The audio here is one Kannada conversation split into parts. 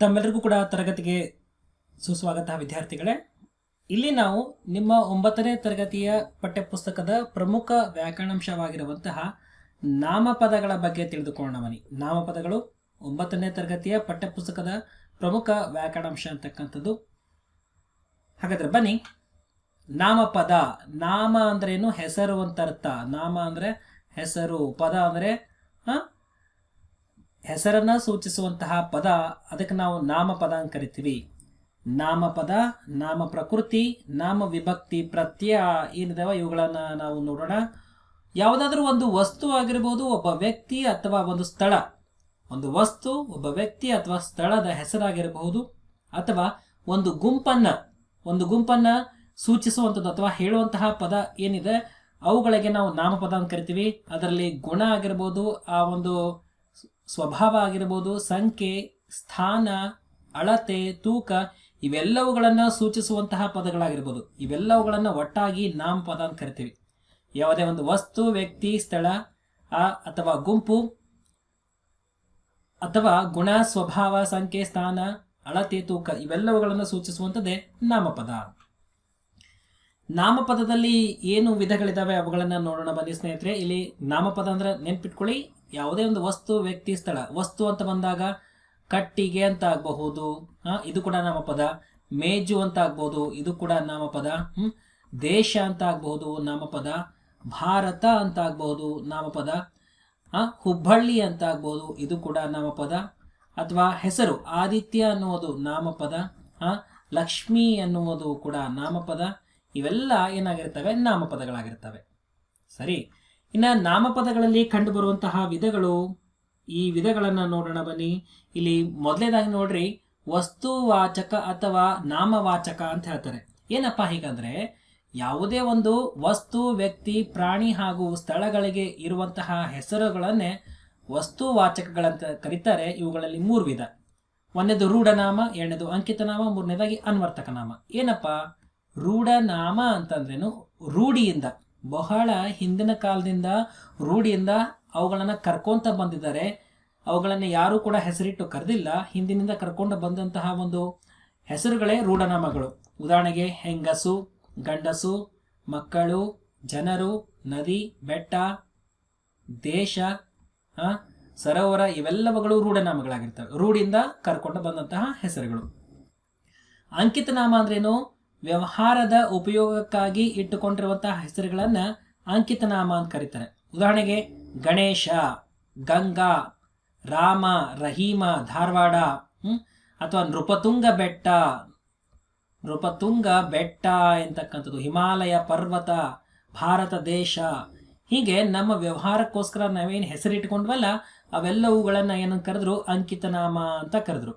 ತಮ್ಮೆಲ್ಲರಿಗೂ ಕೂಡ ತರಗತಿಗೆ ಸುಸ್ವಾಗತ ವಿದ್ಯಾರ್ಥಿಗಳೇ. ಇಲ್ಲಿ ನಾವು ನಿಮ್ಮ ಒಂಬತ್ತನೇ ತರಗತಿಯ ಪಠ್ಯಪುಸ್ತಕದ ಪ್ರಮುಖ ವ್ಯಾಕರಣಾಂಶವಾಗಿರುವಂತಹ ನಾಮಪದಗಳ ಬಗ್ಗೆ ತಿಳಿದುಕೊಳ್ಳೋಣ ಬನ್ನಿ. ನಾಮಪದಗಳು ಒಂಬತ್ತನೇ ತರಗತಿಯ ಪಠ್ಯಪುಸ್ತಕದ ಪ್ರಮುಖ ವ್ಯಾಕರಣಾಂಶ ಅಂತಕ್ಕಂಥದ್ದು. ಹಾಗಾದ್ರೆ ಬನ್ನಿ. ನಾಮಪದ, ನಾಮ ಅಂದ್ರೇನು ಹೆಸರು ಅಂತ ಅರ್ಥ. ನಾಮ ಅಂದ್ರೆ ಹೆಸರು, ಪದ ಅಂದ್ರೆ ಹೆಸರನ್ನ ಸೂಚಿಸುವಂತಹ ಪದ, ಅದಕ್ಕೆ ನಾವು ನಾಮಪದ ಅಂತ ಕರಿತೀವಿ. ನಾಮಪದ ನಾಮ ಪ್ರಕೃತಿ ನಾಮ ವಿಭಕ್ತಿ ಪ್ರತ್ಯಯ ಏನಿದಾವ ಇವುಗಳನ್ನ ನಾವು ನೋಡೋಣ. ಯಾವುದಾದ್ರೂ ಒಂದು ವಸ್ತು ಆಗಿರ್ಬೋದು, ಒಬ್ಬ ವ್ಯಕ್ತಿ ಅಥವಾ ಒಂದು ಸ್ಥಳ. ಒಂದು ವಸ್ತು, ಒಬ್ಬ ವ್ಯಕ್ತಿ ಅಥವಾ ಸ್ಥಳದ ಹೆಸರಾಗಿರಬಹುದು, ಅಥವಾ ಒಂದು ಗುಂಪನ್ನ. ಒಂದು ಗುಂಪನ್ನ ಸೂಚಿಸುವಂಥದ್ದು ಅಥವಾ ಹೇಳುವಂತಹ ಪದ ಏನಿದೆ, ಅವುಗಳಿಗೆ ನಾವು ನಾಮಪದ ಅಂತ ಕರಿತೀವಿ. ಅದರಲ್ಲಿ ಗುಣ ಆಗಿರ್ಬೋದು, ಆ ಒಂದು ಸ್ವಭಾವ ಆಗಿರ್ಬೋದು, ಸಂಖ್ಯೆ, ಸ್ಥಾನ, ಅಳತೆ, ತೂಕ, ಇವೆಲ್ಲವುಗಳನ್ನು ಸೂಚಿಸುವಂತಹ ಪದಗಳಾಗಿರ್ಬೋದು. ಇವೆಲ್ಲವುಗಳನ್ನು ಒಟ್ಟಾಗಿ ನಾಮಪದ ಅಂತ ಕರಿತೀವಿ. ಯಾವುದೇ ಒಂದು ವಸ್ತು, ವ್ಯಕ್ತಿ, ಸ್ಥಳ ಆ ಅಥವಾ ಗುಂಪು, ಅಥವಾ ಗುಣ, ಸ್ವಭಾವ, ಸಂಖ್ಯೆ, ಸ್ಥಾನ, ಅಳತೆ, ತೂಕ, ಇವೆಲ್ಲವುಗಳನ್ನು ಸೂಚಿಸುವಂಥದ್ದೇ ನಾಮಪದ. ನಾಮಪದದಲ್ಲಿ ಏನು ವಿಧಗಳಿದ್ದಾವೆ ಅವುಗಳನ್ನು ನೋಡೋಣ ಬನ್ನಿ ಸ್ನೇಹಿತರೆ. ಇಲ್ಲಿ ನಾಮಪದ ಅಂದ್ರೆ ನೆನ್ಪಿಟ್ಕೊಳ್ಳಿ. ಯಾವುದೇ ಒಂದು ವಸ್ತು, ವ್ಯಕ್ತಿ, ಸ್ಥಳ. ವಸ್ತು ಅಂತ ಬಂದಾಗ ಕಟ್ಟಿಗೆ ಅಂತ ಆಗಬಹುದು ಇದು ಕೂಡ ನಾಮಪದ. ಮೇಜು ಅಂತ ಆಗ್ಬಹುದು, ಇದು ಕೂಡ ನಾಮಪದ. ದೇಶ ಅಂತ ಆಗಬಹುದು, ನಾಮಪದ. ಭಾರತ ಅಂತ ಆಗಬಹುದು, ನಾಮಪದ. ಹುಬ್ಬಳ್ಳಿ ಅಂತ ಆಗ್ಬಹುದು, ಇದು ಕೂಡ ನಾಮಪದ. ಅಥವಾ ಹೆಸರು, ಆದಿತ್ಯ ಅನ್ನುವುದು ನಾಮಪದ. ಲಕ್ಷ್ಮಿ ಅನ್ನುವುದು ಕೂಡ ನಾಮಪದ. ಇವೆಲ್ಲ ಏನಾಗಿರ್ತವೆ? ನಾಮಪದಗಳಾಗಿರ್ತವೆ. ಸರಿ? ಇನ್ನು ನಾಮಪದಗಳಲ್ಲಿ ಕಂಡುಬರುವಂತಹ ವಿಧಗಳು, ಈ ವಿಧಗಳನ್ನು ನೋಡೋಣ ಬನ್ನಿ. ಇಲ್ಲಿ ಮೊದಲನೇದಾಗಿ ನೋಡ್ರಿ, ವಸ್ತುವಾಚಕ ಅಥವಾ ನಾಮವಾಚಕ ಅಂತ ಹೇಳ್ತಾರೆ. ಏನಪ್ಪಾ ಹೀಗಂದ್ರೆ, ಯಾವುದೇ ಒಂದು ವಸ್ತು, ವ್ಯಕ್ತಿ, ಪ್ರಾಣಿ ಹಾಗೂ ಸ್ಥಳಗಳಿಗೆ ಇರುವಂತಹ ಹೆಸರುಗಳನ್ನೇ ವಸ್ತುವಾಚಕಗಳಂತ ಕರೀತಾರೆ. ಇವುಗಳಲ್ಲಿ ಮೂರು ವಿಧ. ಒಂದನೇದು ರೂಢನಾಮ, ಎರಡನೇದು ಅಂಕಿತನಾಮ, ಮೂರನೇದಾಗಿ ಅನ್ವರ್ತಕ ನಾಮ ಏನಪ್ಪ? ರೂಢನಾಮ ಅಂತಂದ್ರೇನು? ರೂಢಿಯಿಂದ. ಬಹಳ ಹಿಂದಿನ ಕಾಲದಿಂದ ರೂಢಿಯಿಂದ ಅವುಗಳನ್ನು ಕರ್ಕೊಂತ ಬಂದಿದ್ದಾರೆ. ಅವುಗಳನ್ನು ಯಾರೂ ಕೂಡ ಹೆಸರಿಟ್ಟು ಕರೆದಿಲ್ಲ. ಹಿಂದಿನಿಂದ ಕರ್ಕೊಂಡು ಬಂದಂತಹ ಒಂದು ಹೆಸರುಗಳೇ ರೂಢನಾಮಗಳು. ಉದಾಹರಣೆಗೆ ಹೆಂಗಸು, ಗಂಡಸು, ಮಕ್ಕಳು, ಜನರು, ನದಿ, ಬೆಟ್ಟ, ದೇಶ ಸರೋವರ ಇವೆಲ್ಲವುಗಳು ರೂಢನಾಮಗಳಾಗಿರ್ತವೆ. ರೂಢಿಯಿಂದ ಕರ್ಕೊಂಡು ಬಂದಂತಹ ಹೆಸರುಗಳು. ಅಂಕಿತನಾಮ ಅಂದ್ರೇನು? ವ್ಯವಹಾರದ ಉಪಯೋಗಕ್ಕಾಗಿ ಇಟ್ಟುಕೊಂಡಿರುವಂತಹ ಹೆಸರುಗಳನ್ನು ಅಂಕಿತನಾಮ ಅಂತ ಕರೀತಾರೆ ಉದಾಹರಣೆಗೆ ಗಣೇಶ, ಗಂಗಾ, ರಾಮ, ರಹೀಮ, ಧಾರವಾಡ? ಅಥವಾ ನೃಪತುಂಗ ಬೆಟ್ಟ ನೃಪತುಂಗ ಬೆಟ್ಟ ಎಂತಕ್ಕಂಥದ್ದು, ಹಿಮಾಲಯ ಪರ್ವತ, ಭಾರತ ದೇಶ, ಹೀಗೆ ನಮ್ಮ ವ್ಯವಹಾರಕ್ಕೋಸ್ಕರ ನಾವೇನು ಹೆಸರಿಟ್ಕೊಂಡ್ವಲ್ಲ ಅವೆಲ್ಲವುಗಳನ್ನು ಏನಂತ ಕರೆದ್ರು ಅಂಕಿತನಾಮ ಅಂತ ಕರೆದ್ರು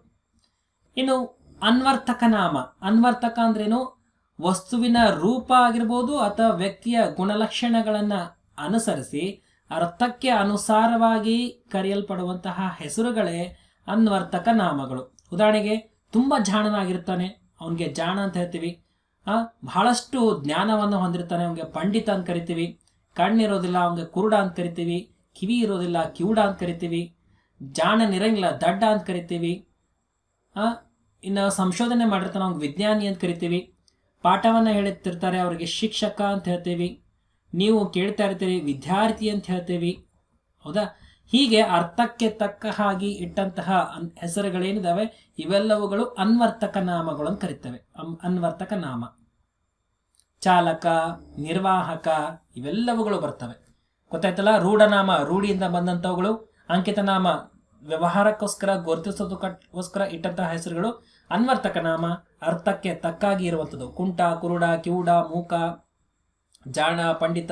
ಇನ್ನು ಅನ್ವರ್ತಕ ನಾಮ. ಅನ್ವರ್ತಕ ಅಂದ್ರೇನು? ವಸ್ತುವಿನ ರೂಪ ಆಗಿರ್ಬೋದು ಅಥವಾ ವ್ಯಕ್ತಿಯ ಗುಣಲಕ್ಷಣಗಳನ್ನು ಅನುಸರಿಸಿ ಅರ್ಥಕ್ಕೆ ಅನುಸಾರವಾಗಿ ಕರೆಯಲ್ಪಡುವಂತಹ ಹೆಸರುಗಳೇ ಅನ್ವರ್ತಕ ನಾಮಗಳು. ಉದಾಹರಣೆಗೆ, ತುಂಬಾ ಜಾಣನಾಗಿರ್ತಾನೆ. ಅವನಿಗೆ ಜಾಣ ಅಂತ ಹೇಳ್ತೀವಿ. ಬಹಳಷ್ಟು ಜ್ಞಾನವನ್ನು ಹೊಂದಿರ್ತಾನೆ. ಅವನಿಗೆ ಪಂಡಿತ ಅಂತ ಕರಿತೀವಿ. ಕಣ್ಣಿರೋದಿಲ್ಲ, ಅವನಿಗೆ ಕುರುಡ ಅಂತ ಕರಿತೀವಿ. ಕಿವಿ ಇರೋದಿಲ್ಲ, ಕಿವುಡ ಅಂತ ಕರಿತೀವಿ. ಜಾಣನಿರಂಗಿಲ್ಲ ದಡ್ಡ ಅಂತ ಕರಿತೀವಿ. ಇನ್ನು ಸಂಶೋಧನೆ ಮಾಡಿರ್ತಾನೆ ಅವ್ನಿಗೆ ವಿಜ್ಞಾನಿ ಅಂತ ಕರಿತೀವಿ. ಪಾಠವನ್ನು ಹೇಳುತ್ತಿರ್ತಾರೆ ಅವರಿಗೆ ಶಿಕ್ಷಕ ಅಂತ ಹೇಳ್ತೀವಿ. ನೀವು ಕೇಳ್ತಾ ಇರ್ತೀರಿ, ವಿದ್ಯಾರ್ಥಿ ಅಂತ ಹೇಳ್ತೀವಿ. ಹೌದಾ? ಹೀಗೆ ಅರ್ಥಕ್ಕೆ ತಕ್ಕ ಹಾಗೆ ಇಟ್ಟಂತಹ ಅನ್- ಹೆಸರುಗಳೇನಿದಾವೆ? ಇವೆಲ್ಲವುಗಳು ಅನ್ವರ್ತಕ ನಾಮಗಳು ಅಂತ ಕರಿತವೆ. ಅನ್ವರ್ತಕ ನಾಮ. ಚಾಲಕ, ನಿರ್ವಾಹಕ, ಇವೆಲ್ಲವುಗಳು ಬರ್ತವೆ. ಗೊತ್ತಾಯ್ತಲ್ಲ? ರೂಢನಾಮ, ರೂಢಿಯಿಂದ ಬಂದಂಥವುಗಳು ಅಂಕಿತನಾಮ ವ್ಯವಹಾರಕ್ಕೋಸ್ಕರ, ಗುರುತಿಸೋದಕ್ಕೋಸ್ಕರ ಇಟ್ಟಂತಹ ಹೆಸರುಗಳು. ಅನ್ವರ್ತಕ ನಾಮ ಅರ್ಥಕ್ಕೆ ತಕ್ಕಾಗಿ ಇರುವಂಥದ್ದು. ಕುಂಟ, ಕುರುಡ, ಕಿವುಡ, ಮೂಕ, ಜಾಣ, ಪಂಡಿತ,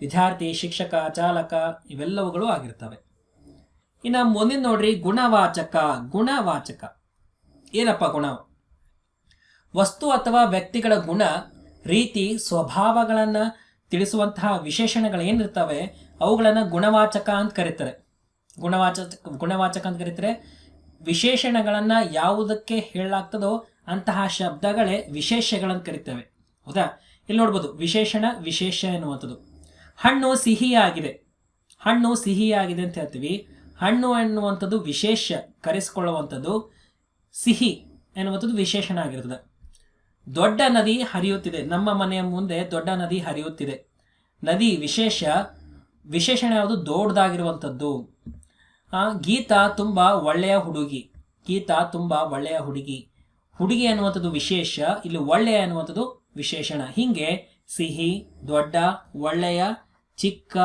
ವಿದ್ಯಾರ್ಥಿ, ಶಿಕ್ಷಕ, ಚಾಲಕ ಇವೆಲ್ಲವುಗಳು ಆಗಿರ್ತವೆ. ಇನ್ನು ಮುಂದಿನ ನೋಡ್ರಿ, ಗುಣವಾಚಕ ಗುಣವಾಚಕ. ಏನಪ್ಪ ಗುಣ? ವಸ್ತು ಅಥವಾ ವ್ಯಕ್ತಿಗಳ ಗುಣ, ರೀತಿ, ಸ್ವಭಾವಗಳನ್ನು ತಿಳಿಸುವಂತಹ ವಿಶೇಷಣಗಳು ಏನಿರ್ತವೆ ಅವುಗಳನ್ನು ಗುಣವಾಚಕ ಅಂತ ಕರೀತಾರೆ. ಗುಣವಾಚ, ಗುಣವಾಚಕ ಅಂತ ಕರೀತಾರೆ. ವಿಶೇಷಣಗಳನ್ನು ಯಾವುದಕ್ಕೆ ಹೇಳಲಾಗ್ತದೋ ಅಂತಹ ಶಬ್ದಗಳೇ ವಿಶೇಷಗಳನ್ನು ಕರಿತೇವೆ. ಹೌದಾ? ಇಲ್ಲಿ ನೋಡ್ಬೋದು, ವಿಶೇಷಣ, ವಿಶೇಷ ಎನ್ನುವಂಥದ್ದು. ಹಣ್ಣು ಸಿಹಿಯಾಗಿದೆ. ಹಣ್ಣು ಸಿಹಿಯಾಗಿದೆ ಅಂತ ಹೇಳ್ತೀವಿ. ಹಣ್ಣು ಎನ್ನುವಂಥದ್ದು ವಿಶೇಷ ಕರೆಸಿಕೊಳ್ಳುವಂಥದ್ದು. ಸಿಹಿ ಎನ್ನುವಂಥದ್ದು ವಿಶೇಷಣ ಆಗಿರ್ತದೆ. ದೊಡ್ಡ ನದಿ ಹರಿಯುತ್ತಿದೆ. ನಮ್ಮ ಮನೆಯ ಮುಂದೆ ದೊಡ್ಡ ನದಿ ಹರಿಯುತ್ತಿದೆ. ನದಿ ವಿಶೇಷ, ವಿಶೇಷಣ ಯಾವುದು? ದೊಡ್ಡದಾಗಿರುವಂಥದ್ದು. ಗೀತಾ ತುಂಬ ಒಳ್ಳೆಯ ಹುಡುಗಿ. ಗೀತಾ ತುಂಬ ಒಳ್ಳೆಯ ಹುಡುಗಿ. ಹುಡುಗಿ ಅನ್ನುವಂಥದ್ದು ವಿಶೇಷ, ಇಲ್ಲಿ ಒಳ್ಳೆಯ ಅನ್ನುವಂಥದ್ದು ವಿಶೇಷಣ. ಹೀಗೆ ಸಿಹಿ, ದೊಡ್ಡ, ಒಳ್ಳೆಯ, ಚಿಕ್ಕ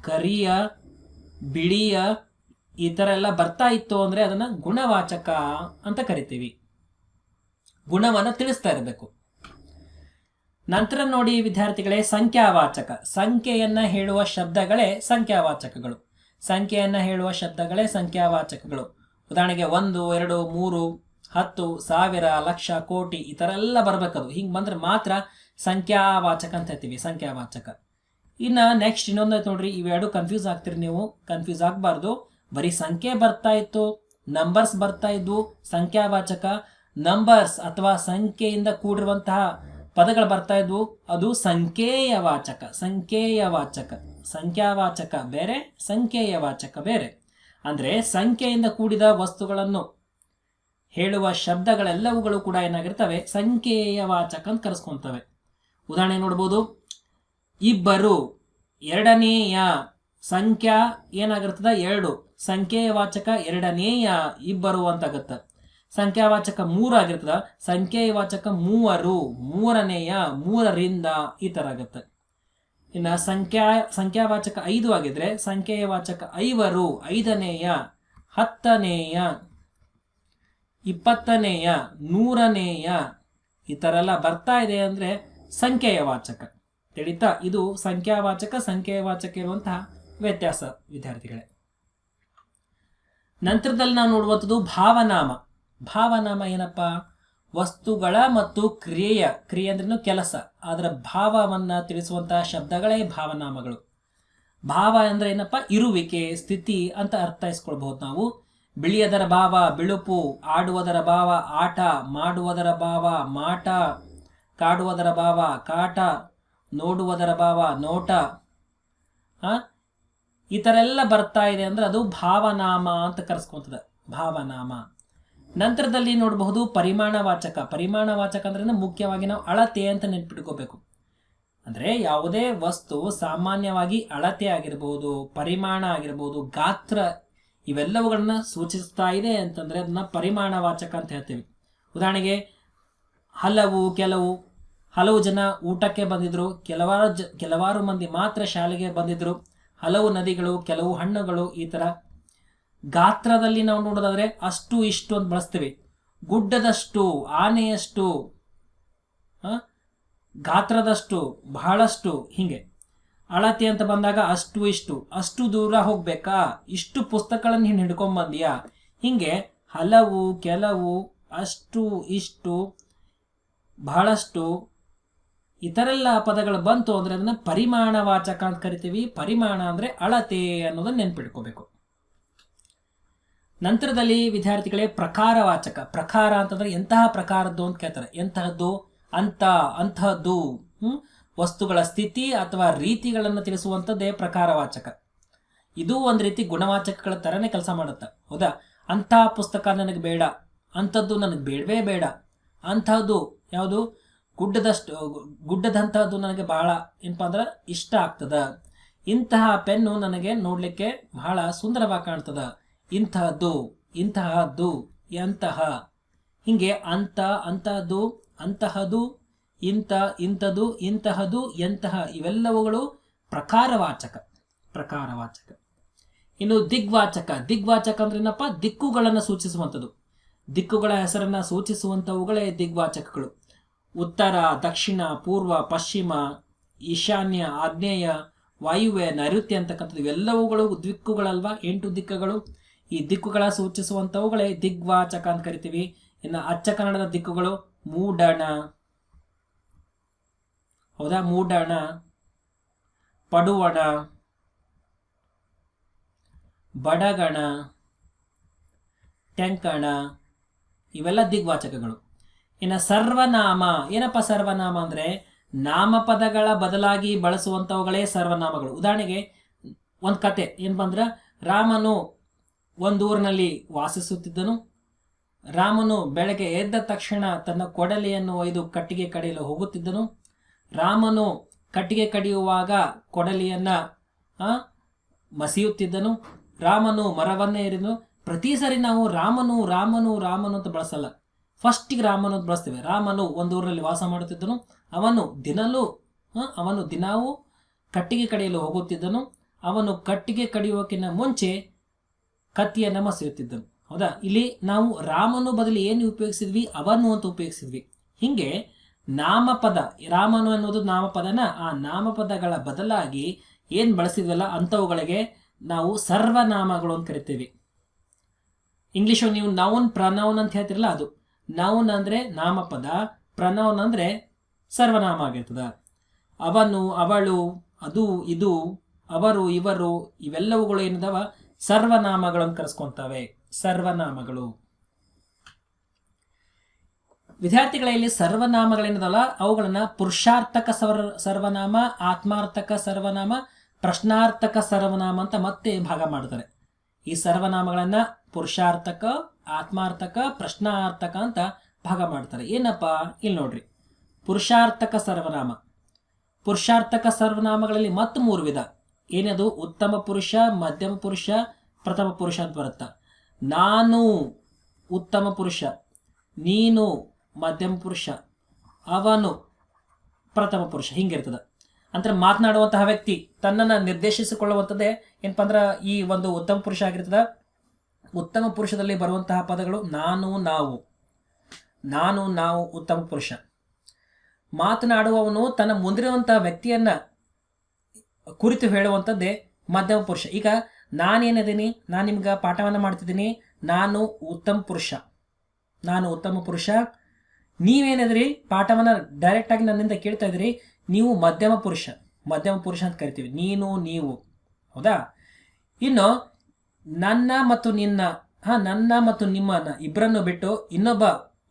ಕರಿಯ, ಬಿಳಿಯ, ಈ ಥರ ಎಲ್ಲ ಬರ್ತಾ ಇತ್ತು ಅಂದರೆ ಅದನ್ನು ಗುಣವಾಚಕ ಅಂತ ಕರಿತೀವಿ. ಗುಣವನ್ನು ತಿಳಿಸ್ತಾ ಇರಬೇಕು. ನಂತರ ನೋಡಿ ವಿದ್ಯಾರ್ಥಿಗಳೇ, ಸಂಖ್ಯಾವಾಚಕ. ಸಂಖ್ಯೆಯನ್ನು ಹೇಳುವ ಶಬ್ದಗಳೇ ಸಂಖ್ಯಾವಾಚಕಗಳು. ಸಂಖ್ಯೆಯನ್ನ ಹೇಳುವ ಶಬ್ದಗಳೇ ಸಂಖ್ಯಾವಾಚಕಗಳು. ಉದಾಹರಣೆಗೆ ಒಂದು, ಎರಡು, ಮೂರು, ಹತ್ತು, ಸಾವಿರ, ಲಕ್ಷ, ಕೋಟಿ ಈ ಥರ ಎಲ್ಲ ಬರಬೇಕದು. ಹಿಂಗೆ ಬಂದ್ರೆ ಮಾತ್ರ ಸಂಖ್ಯಾವಾಚಕ ಅಂತ ಹೇಳ್ತೀವಿ, ಸಂಖ್ಯಾವಾಚಕ. ಇನ್ನು ನೆಕ್ಸ್ಟ್ ಇನ್ನೊಂದು ನೋಡ್ರಿ ಇವೆರಡು ಕನ್ಫ್ಯೂಸ್ ಆಗ್ತೀರಿ ನೀವು. ಕನ್ಫ್ಯೂಸ್ ಆಗಬಾರ್ದು. ಬರೀ ಸಂಖ್ಯೆ ಬರ್ತಾ ಇತ್ತು ನಂಬರ್ಸ್ ಬರ್ತಾ ಇದ್ವು, ಸಂಖ್ಯಾವಾಚಕ ನಂಬರ್ಸ್ ಅಥವಾ ಸಂಖ್ಯೆಯಿಂದ ಕೂಡಿರುವಂತಹ ಪದಗಳು ಬರ್ತಾ ಇದ್ವು, ಅದು ಸಂಖ್ಯೇಯ ವಾಚಕ ಸಂಖ್ಯೇಯ ವಾಚಕ. ಸಂಖ್ಯಾವಾಚಕ ಬೇರೆ ಸಂಖ್ಯೆಯ ವಾಚಕ ಬೇರೆ. ಅಂದರೆ ಸಂಖ್ಯೆಯಿಂದ ಕೂಡಿದ ವಸ್ತುಗಳನ್ನು ಹೇಳುವ ಶಬ್ದಗಳೆಲ್ಲವುಗಳು ಕೂಡ ಏನಾಗಿರ್ತವೆ? ಸಂಖ್ಯೆಯ ವಾಚಕ ಅಂತ ಕರೆಸ್ಕೊಂತವೆ. ಉದಾಹರಣೆ ನೋಡ್ಬೋದು. ಇಬ್ಬರು, ಎರಡನೆಯ ಸಂಖ್ಯಾ ಏನಾಗಿರ್ತದ? ಎರಡು. ಸಂಖ್ಯೆಯ ವಾಚಕ ಎರಡನೆಯ ಇಬ್ಬರು ಅಂತಾಗತ್ತೆ ಸಂಖ್ಯಾವಾಚಕ ಮೂರು ಆಗಿರ್ತದ. ಸಂಖ್ಯೆಯ ವಾಚಕ ಮೂವರು, ಮೂರನೆಯ, ಮೂರರಿಂದ ಈ ಥರ ಆಗತ್ತೆ. ಇನ್ನು ಸಂಖ್ಯಾ, ಸಂಖ್ಯಾವಾಚಕ ಐದು ಆಗಿದ್ರೆ ಸಂಖ್ಯೆಯ ವಾಚಕ ಐವರು, ಐದನೆಯ, ಹತ್ತನೆಯ, ಇಪ್ಪತ್ತನೆಯ, ನೂರನೆಯ, ಈ ಥರ ಎಲ್ಲ ಬರ್ತಾ ಇದೆ ಅಂದರೆ ಸಂಖ್ಯೆಯ ವಾಚಕ ತಿಳಿತಾ? ಇದು ಸಂಖ್ಯಾವಾಚಕ ಸಂಖ್ಯೆಯ ವಾಚಕ ಇರುವಂತಹ ವ್ಯತ್ಯಾಸ ವಿದ್ಯಾರ್ಥಿಗಳೇ. ನಂತರದಲ್ಲಿ ನಾವು ನೋಡುವಂಥದ್ದು ಭಾವನಾಮ. ಭಾವನಾಮ ಏನಪ್ಪ? ವಸ್ತುಗಳ ಮತ್ತು ಕ್ರಿಯೆಯ, ಕ್ರಿಯೆ ಅಂದ್ರೂ ಕೆಲಸ. ಅದರ ಭಾವವನ್ನು ತಿಳಿಸುವಂತಹ ಶಬ್ದಗಳೇ ಭಾವನಾಮಗಳು. ಭಾವ ಅಂದ್ರೆ ಏನಪ್ಪ? ಇರುವಿಕೆ, ಸ್ಥಿತಿ ಅಂತ ಅರ್ಥೈಸ್ಕೊಳ್ಬಹುದು ನಾವು. ಬಿಳಿಯದರ ಭಾವ, ಬಿಳುಪು, ಆಡುವುದರ ಭಾವ, ಆಟ, ಮಾಡುವುದರ ಭಾವ, ಮಾಟ, ಕಾಡುವುದರ ಭಾವ, ಕಾಟ, ನೋಡುವುದರ ಭಾವ, ನೋಟ ಈ ಥರ ಎಲ್ಲ ಬರ್ತಾ ಇದೆ ಅಂದ್ರೆ ಅದು ಭಾವನಾಮ ಅಂತ ಕರೆಸ್ಕೊಂತದ ಭಾವನಾಮ. ನಂತರದಲ್ಲಿ ನೋಡಬಹುದು ಪರಿಮಾಣವಾಚಕ. ಪರಿಮಾಣವಾಚಕ ಅಂದ್ರೆ ಮುಖ್ಯವಾಗಿ ನಾವು ಅಳತೆ ಅಂತ ನೆನ್ಪಿಟ್ಕೋಬೇಕು. ಅಂದ್ರೆ ಯಾವುದೇ ವಸ್ತು ಸಾಮಾನ್ಯವಾಗಿ ಅಳತೆ ಆಗಿರಬಹುದು ಪರಿಮಾಣ ಆಗಿರಬಹುದು ಗಾತ್ರ ಇವೆಲ್ಲವುಗಳನ್ನ ಸೂಚಿಸ್ತಾ ಇದೆ ಅಂತಂದ್ರೆ ಅದನ್ನ ಪರಿಮಾಣವಾಚಕ ಅಂತ ಹೇಳ್ತೀವಿ. ಉದಾಹರಣೆಗೆ ಹಲವು, ಕೆಲವು, ಹಲವು ಜನ ಊಟಕ್ಕೆ ಬಂದಿದ್ರು, ಕೆಲವಾರು ಜ, ಕೆಲವಾರು ಮಂದಿ ಮಾತ್ರ ಶಾಲೆಗೆ ಬಂದಿದ್ರು, ಹಲವು ನದಿಗಳು, ಕೆಲವು ಹಣ್ಣುಗಳು ಈ ಥರ ಗಾತ್ರದಲ್ಲಿ ನಾವು ನೋಡೋದಾದ್ರೆ ಅಷ್ಟು ಇಷ್ಟು ಅಂತ ಬಳಸ್ತೀವಿ. ಗುಡ್ಡದಷ್ಟು, ಆನೆಯಷ್ಟು ಗಾತ್ರದಷ್ಟು, ಬಹಳಷ್ಟು, ಹೀಗೆ. ಅಳತೆ ಅಂತ ಬಂದಾಗ ಅಷ್ಟು ಇಷ್ಟು. ಅಷ್ಟು ದೂರ ಹೋಗ್ಬೇಕಾ? ಇಷ್ಟು ಪುಸ್ತಕಗಳನ್ನು ನೀನು ಹಿಡ್ಕೊಂಬಂದಿಯಾ? ಹಿಂಗೆ ಹಲವು, ಕೆಲವು, ಅಷ್ಟು ಇಷ್ಟು, ಬಹಳಷ್ಟು ಎಲ್ಲ ಪದಗಳು ಬಂತು ಅಂದ್ರೆ ಅದನ್ನ ಪರಿಮಾಣವಾಚಕ ಅಂತ ಕರಿತೀವಿ. ಪರಿಮಾಣ ಅಂದರೆ ಅಳತೆ ಅನ್ನೋದನ್ನ ನೆನ್ಪಿಟ್ಕೋಬೇಕು. ನಂತರದಲ್ಲಿ ವಿದ್ಯಾರ್ಥಿಗಳೇ ಪ್ರಕಾರವಾಚಕ. ಪ್ರಕಾರ ಅಂತಂದ್ರೆ ಎಂತಹ ಪ್ರಕಾರದ್ದು ಅಂತ ಕೇಳ್ತಾರೆ. ಎಂತಹದ್ದು? ಅಂತ ಅಂತಹದ್ದು ವಸ್ತುಗಳ ಸ್ಥಿತಿ ಅಥವಾ ರೀತಿಗಳನ್ನು ತಿಳಿಸುವಂಥದ್ದೇ ಪ್ರಕಾರವಾಚಕ. ಇದು ಒಂದು ರೀತಿ ಗುಣವಾಚಕಗಳ ಥರನೇ ಕೆಲಸ ಮಾಡುತ್ತೆ. ಹೌದಾ? ಅಂತಹ ಪುಸ್ತಕ ನನಗೆ ಬೇಡ. ಅಂಥದ್ದು ನನಗೆ ಬೇಡವೇ ಬೇಡ. ಅಂಥದ್ದು ಯಾವುದು? ಗುಡ್ಡದಷ್ಟು ಗುಡ್ಡದಂತಹದ್ದು ನನಗೆ ಬಹಳ ಏನಪ್ಪ ಅಂದ್ರೆ ಇಷ್ಟ ಆಗ್ತದ. ಇಂತಹ ಪೆನ್ನು ನನಗೆ ನೋಡಲಿಕ್ಕೆ ಬಹಳ ಸುಂದರವಾಗಿ ಕಾಣ್ತದ. ಇಂತಹದ್ದು ಇಂತಹದ್ದು ಎಂತಹ. ಹಿಂಗೆ ಅಂತ, ಅಂತಹದ್ದು, ಅಂತಹದು, ಇಂಥ ಇಂಥದ್ದು ಇಂತಹದು ಎಂತಹ. ಇವೆಲ್ಲವುಗಳು ಪ್ರಕಾರವಾಚಕ ಪ್ರಕಾರವಾಚಕ. ಇನ್ನು ದಿಗ್ವಾಚಕ ದಿಗ್ವಾಚಕ ಅಂದ್ರೆ ಏನಪ್ಪ ದಿಕ್ಕುಗಳನ್ನು ಸೂಚಿಸುವಂಥದ್ದು. ದಿಕ್ಕುಗಳ ಹೆಸರನ್ನ ಸೂಚಿಸುವಂಥವುಗಳೇ ದಿಗ್ವಾಚಕಗಳು. ಉತ್ತರ, ದಕ್ಷಿಣ, ಪೂರ್ವ, ಪಶ್ಚಿಮ, ಈಶಾನ್ಯ, ಆಗ್ನೇಯ, ವಾಯುವ್ಯ, ನೈಋತ್ಯ ಅಂತಕ್ಕಂಥದ್ದು ಇವೆಲ್ಲವುಗಳು ದಿಕ್ಕುಗಳಲ್ವಾ? ಎಂಟು ದಿಕ್ಕುಗಳು. ಈ ದಿಕ್ಕುಗಳ ಸೂಚಿಸುವಂಥವುಗಳೇ ದಿಗ್ವಾಚಕ ಅಂತ ಕರಿತೀವಿ. ಇನ್ನು ಅಚ್ಚ ಕನ್ನಡದ ದಿಕ್ಕುಗಳು ಮೂಡಣ. ಹೌದಾ? ಮೂಡಣ. ಪಡುವಣ. ಬಡಗಣ. ಟೆಂಕಣ. ಇವೆಲ್ಲ ದಿಗ್ವಾಚಕಗಳು. ಇನ್ನು ಸರ್ವನಾಮ. ಏನಪ್ಪ ಸರ್ವನಾಮ ಅಂದರೆ ನಾಮಪದಗಳ ಬದಲಾಗಿ ಬಳಸುವಂಥವುಗಳೇ ಸರ್ವನಾಮಗಳು. ಉದಾಹರಣೆಗೆ ಒಂದು ಕತೆ ಏನಪ್ಪ ಅಂದ್ರೆ ರಾಮನು ಒಂದು ಊರಿನಲ್ಲಿ ವಾಸಿಸುತ್ತಿದ್ದನು. ರಾಮನು ಬೆಳಗ್ಗೆ ಎದ್ದ ತಕ್ಷಣ ತನ್ನ ಕೊಡಲಿಯನ್ನು ಒಯ್ದು ಕಟ್ಟಿಗೆ ಕಡಿಯಲು ಹೋಗುತ್ತಿದ್ದನು. ರಾಮನು ಕಟ್ಟಿಗೆ ಕಡಿಯುವಾಗ ಕೊಡಲಿಯನ್ನು ಮಸಿಯುತ್ತಿದ್ದನು. ರಾಮನು ಮರವನ್ನೇ ಇರಿದನು ಪ್ರತಿ ಸರಿ ನಾವು ರಾಮನು ರಾಮನು ರಾಮನು ಅಂತ ಬಳಸಲ್ಲ. ಫಸ್ಟಿಗೆ ರಾಮನು ಅಂತ ಬಳಸ್ತೇವೆ. ರಾಮನು ಒಂದು ಊರಲ್ಲಿ ವಾಸ ಮಾಡುತ್ತಿದ್ದನು. ಅವನು ದಿನಲೂ ಅವನು ದಿನವೂ ಕಟ್ಟಿಗೆ ಕಡಿಯಲು ಹೋಗುತ್ತಿದ್ದನು. ಅವನು ಕಟ್ಟಿಗೆ ಕಡಿಯುವಕ್ಕಿಂತ ಮುಂಚೆ ಕತ್ತಿಯನ್ನು ಮಸಿಯುತ್ತಿದ್ದನು. ಹೌದಾ? ಇಲ್ಲಿ ನಾವು ರಾಮನು ಬದಲು ಏನು ಉಪಯೋಗಿಸಿದ್ವಿ? ಅವನು ಅಂತ ಉಪಯೋಗಿಸಿದ್ವಿ. ಹಿಂಗೆ ನಾಮಪದ, ರಾಮನು ಅನ್ನೋದು ನಾಮಪದನ, ಆ ನಾಮಪದಗಳ ಬದಲಾಗಿ ಏನು ಬಳಸಿದ್ವಲ್ಲ ಅಂಥವುಗಳಿಗೆ ನಾವು ಸರ್ವನಾಮಗಳು ಅಂತ ಕರಿತೇವೆ. ಇಂಗ್ಲೀಷು ನೀವು ನೌನ್ ಪ್ರನೌನ್ ಅಂತ ಹೇಳ್ತಿರಲ್ಲ ಅದು. ನೌನ್ ಅಂದ್ರೆ ನಾಮಪದ ಪ್ರನೌನ್ ಅಂದ್ರೆ ಸರ್ವನಾಮ ಆಗಿರ್ತದ. ಅವನು, ಅವಳು, ಅದು, ಇದು, ಅವರು, ಇವರು, ಇವೆಲ್ಲವುಗಳು ಏನಿದಾವ? ಸರ್ವನಾಮಗಳನ್ನು ಕರೆಸ್ಕೊಂತವೆ. ಸರ್ವನಾಮಗಳು. ವಿದ್ಯಾರ್ಥಿಗಳಲ್ಲಿ ಸರ್ವನಾಮಗಳೇನದಲ್ಲ ಅವುಗಳನ್ನ ಪುರುಷಾರ್ಥಕ ಸರ್ವ ಸರ್ವನಾಮ, ಆತ್ಮಾರ್ಥಕ ಸರ್ವನಾಮ, ಪ್ರಶ್ನಾರ್ಥಕ ಸರ್ವನಾಮ ಅಂತ ಮತ್ತೆ ಭಾಗ ಮಾಡ್ತಾರೆ. ಈ ಸರ್ವನಾಮಗಳನ್ನ ಪುರುಷಾರ್ಥಕ, ಆತ್ಮಾರ್ಥಕ, ಪ್ರಶ್ನಾರ್ಥಕ ಅಂತ ಭಾಗ ಮಾಡ್ತಾರೆ. ಏನಪ್ಪ? ಇಲ್ಲಿ ನೋಡ್ರಿ. ಪುರುಷಾರ್ಥಕ ಸರ್ವನಾಮ. ಪುರುಷಾರ್ಥಕ ಸರ್ವನಾಮಗಳಲ್ಲಿ ಮತ್ತು ಮೂರು ವಿಧ. ಏನದು? ಉತ್ತಮ ಪುರುಷ, ಮಧ್ಯಮ ಪುರುಷ, ಪ್ರಥಮ ಪುರುಷ ಅಂತ ಬರುತ್ತ? ನಾನು ಉತ್ತಮ ಪುರುಷ, ನೀನು ಮಧ್ಯಮ ಪುರುಷ, ಅವನು ಪ್ರಥಮ ಪುರುಷ, ಹಿಂಗಿರ್ತದೆ. ಅಂದ್ರೆ ಮಾತನಾಡುವಂತಹ ವ್ಯಕ್ತಿ ತನ್ನನ್ನು ನಿರ್ದೇಶಿಸಿಕೊಳ್ಳುವಂಥದ್ದೇ ಏನಪ್ಪ ಅಂದ್ರೆ ಈ ಒಂದು ಉತ್ತಮ ಪುರುಷ ಆಗಿರ್ತದೆ. ಉತ್ತಮ ಪುರುಷದಲ್ಲಿ ಬರುವಂತಹ ಪದಗಳು ನಾನು, ನಾವು. ನಾನು, ನಾವು, ಉತ್ತಮ ಪುರುಷ. ಮಾತನಾಡುವವನು ತನ್ನ ಮುಂದಿರುವಂತಹ ವ್ಯಕ್ತಿಯನ್ನ ಕುರಿತು ಹೇಳುವಂಥದ್ದೇ ಮಧ್ಯಮ ಪುರುಷ. ಈಗ ನಾನೇನಿದ್ದೀನಿ ನಾನು ನಿಮ್ಗೆ ಪಾಠವನ್ನು ಮಾಡ್ತಿದ್ದೀನಿ. ನಾನು ಉತ್ತಮ ಪುರುಷ. ನಾನು ಉತ್ತಮ ಪುರುಷ. ನೀವೇನಿದ್ರಿ? ಪಾಠವನ್ನು ಡೈರೆಕ್ಟಾಗಿ ನನ್ನಿಂದ ಕೇಳ್ತಾ ಇದ್ದೀರಿ. ನೀವು ಮಧ್ಯಮ ಪುರುಷ. ಮಧ್ಯಮ ಪುರುಷ ಅಂತ ಕರಿತೀವಿ. ನೀನು, ನೀವು. ಹೌದಾ? ಇನ್ನು ನನ್ನ ಮತ್ತು ನಿನ್ನ, ಹಾ, ನನ್ನ ಮತ್ತು ನಿಮ್ಮ ಇಬ್ಬರನ್ನು ಬಿಟ್ಟು ಇನ್ನೊಬ್ಬ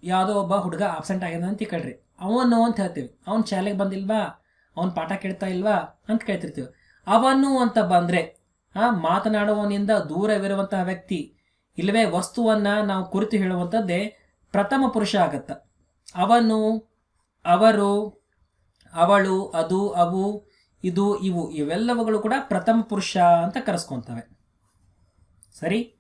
ಯಾವುದೋ ಒಬ್ಬ ಹುಡುಗ ಆಬ್ಸೆಂಟ್ ಆಗಿದೆ ಅಂತ ಕೇಳ್ರಿ. ಅವನು ಅಂತ ಹೇಳ್ತೀವಿ. ಅವನು ಶಾಲೆಗೆ ಬಂದಿಲ್ವಾ? ಅವನು ಪಾಠ ಕೇಳ್ತಾ ಇಲ್ವಾ ಅಂತ ಕೇಳ್ತಿರ್ತೀವಿ. ಅವನು ಅಂತ ಬಂದ್ರೆ, ಆ, ಮಾತನಾಡುವವನಿಂದ ದೂರವಿರುವಂತಹ ವ್ಯಕ್ತಿ, ಇಲ್ಲವೇ ವಸ್ತುವನ್ನ ನಾವು ಕುರಿತು ಹೇಳುವಂಥದ್ದೇ ಪ್ರಥಮ ಪುರುಷ ಆಗತ್ತ. ಅವನು, ಅವರು, ಅವಳು, ಅದು, ಅವು, ಇದು, ಇವು, ಇವೆಲ್ಲವುಗಳು ಕೂಡ ಪ್ರಥಮ ಪುರುಷ ಅಂತ ಕರೆಸ್ಕೊಂತವೆ. ಸರಿ?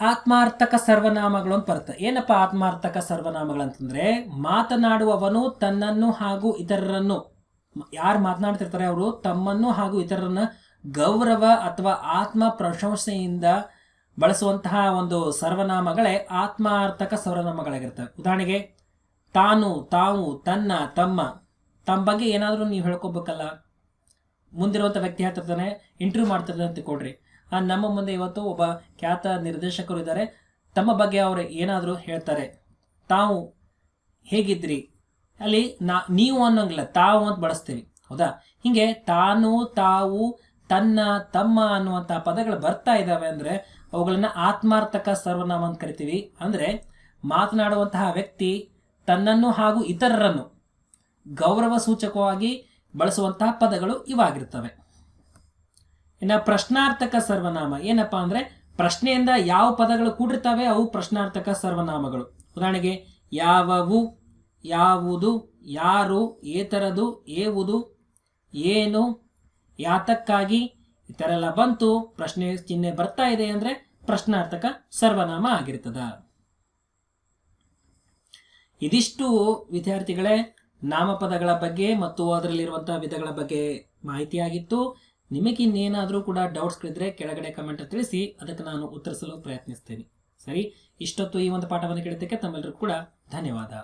ಆತ್ಮಾರ್ಥಕ ಸರ್ವನಾಮಗಳು ಅಂತ ಬರುತ್ತೆ. ಏನಪ್ಪ ಆತ್ಮಾರ್ಥಕ ಸರ್ವನಾಮಗಳು ಅಂತಂದ್ರೆ, ಮಾತನಾಡುವವನು ತನ್ನನ್ನು ಹಾಗೂ ಇತರರನ್ನು ಯಾರು ಮಾತನಾಡ್ತಿರ್ತಾರೆ ಅವರು? ತಮ್ಮನ್ನು ಹಾಗೂ ಇತರರನ್ನ ಗೌರವ ಅಥವಾ ಆತ್ಮ ಪ್ರಶಂಸೆಯಿಂದ ಬಳಸುವಂತಹ ಒಂದು ಸರ್ವನಾಮಗಳೇ ಆತ್ಮಾರ್ಥಕ ಸರ್ವನಾಮಗಳಾಗಿರ್ತವೆ. ಉದಾಹರಣೆಗೆ, ತಾನು, ತಾವು, ತನ್ನ, ತಮ್ಮ ತಮ್ಮ ಬಗ್ಗೆ ಏನಾದರೂ ನೀವು ಹೇಳ್ಕೊಬೇಕಲ್ಲ? ಮುಂದಿರುವಂಥ ವ್ಯಕ್ತಿ ಹತ್ತಿರ್ತಾನೆ ಇಂಟರ್ವ್ಯೂ ಮಾಡ್ತಿರ್ತಾನೆ ಅಂತ ಕೊಡ್ರಿ ನಮ್ಮ ಮುಂದೆ ಇವತ್ತು ಒಬ್ಬ ಖ್ಯಾತ ನಿರ್ದೇಶಕರು ಇದ್ದಾರೆ. ತಮ್ಮ ಬಗ್ಗೆ ಅವರು ಏನಾದರೂ ಹೇಳ್ತಾರೆ. ತಾವು ಹೇಗಿದ್ರಿ ಅಲ್ಲಿ ನಾ, ನೀವು ಅನ್ನೋಂಗಿಲ್ಲ, ತಾವು ಅಂತ ಬಳಸ್ತೀವಿ. ಹೌದಾ? ಹಿಂಗೆ ತಾನು, ತಾವು, ತನ್ನ, ತಮ್ಮ ಅನ್ನುವಂಥ ಪದಗಳು ಬರ್ತಾ ಇದ್ದಾವೆ ಅಂದರೆ ಅವುಗಳನ್ನು ಆತ್ಮಾರ್ಥಕ ಸರ್ವನಾಮ ಅಂತ ಕರಿತೀವಿ. ಅಂದರೆ ಮಾತನಾಡುವಂತಹ ವ್ಯಕ್ತಿ ತನ್ನನ್ನು ಹಾಗೂ ಇತರರನ್ನು ಗೌರವ ಸೂಚಕವಾಗಿ ಬಳಸುವಂತಹ ಪದಗಳು ಇವಾಗಿರ್ತವೆ. ಇನ್ನು ಪ್ರಶ್ನಾರ್ಥಕ ಸರ್ವನಾಮ ಏನಪ್ಪಾ ಅಂದ್ರೆ ಪ್ರಶ್ನೆಯಿಂದ ಯಾವ ಪದಗಳು ಕೂಡಿರ್ತವೆ ಅವು ಪ್ರಶ್ನಾರ್ಥಕ ಸರ್ವನಾಮಗಳು. ಉದಾಹರಣೆಗೆ ಯಾವವು ಯಾವುದು, ಯಾರು, ಏತರದು, ಏವುದು, ಏನು, ಯಾತಕ್ಕಾಗಿ ಈ ಥರ ಎಲ್ಲ ಬಂತು, ಪ್ರಶ್ನೆ ಚಿಹ್ನೆ ಬರ್ತಾ ಇದೆ ಅಂದರೆ ಪ್ರಶ್ನಾರ್ಥಕ ಸರ್ವನಾಮ ಆಗಿರ್ತದ. ಇದಿಷ್ಟು ವಿದ್ಯಾರ್ಥಿಗಳೇ ನಾಮಪದಗಳ ಬಗ್ಗೆ ಮತ್ತು ಅದರಲ್ಲಿರುವಂತಹ ವಿಧಗಳ ಬಗ್ಗೆ ಮಾಹಿತಿಯಾಗಿತ್ತು ನಿಮಗಿನ್ನೇನಾದರೂ ಕೂಡ ಡೌಟ್ಸ್ಗಳಿದ್ರೆ ಕೆಳಗಡೆ ಕಮೆಂಟ್ ತಿಳಿಸಿ, ಅದಕ್ಕೆ ನಾನು ಉತ್ತರಿಸಲು ಪ್ರಯತ್ನಿಸ್ತೇನೆ. ಸರಿ, ಇಷ್ಟೊತ್ತು ಈ ಒಂದು ಪಾಠವನ್ನು ಕೇಳಿದ್ದಕ್ಕೆ ತಮ್ಮೆಲ್ಲರಿಗೂ ಕೂಡ ಧನ್ಯವಾದ.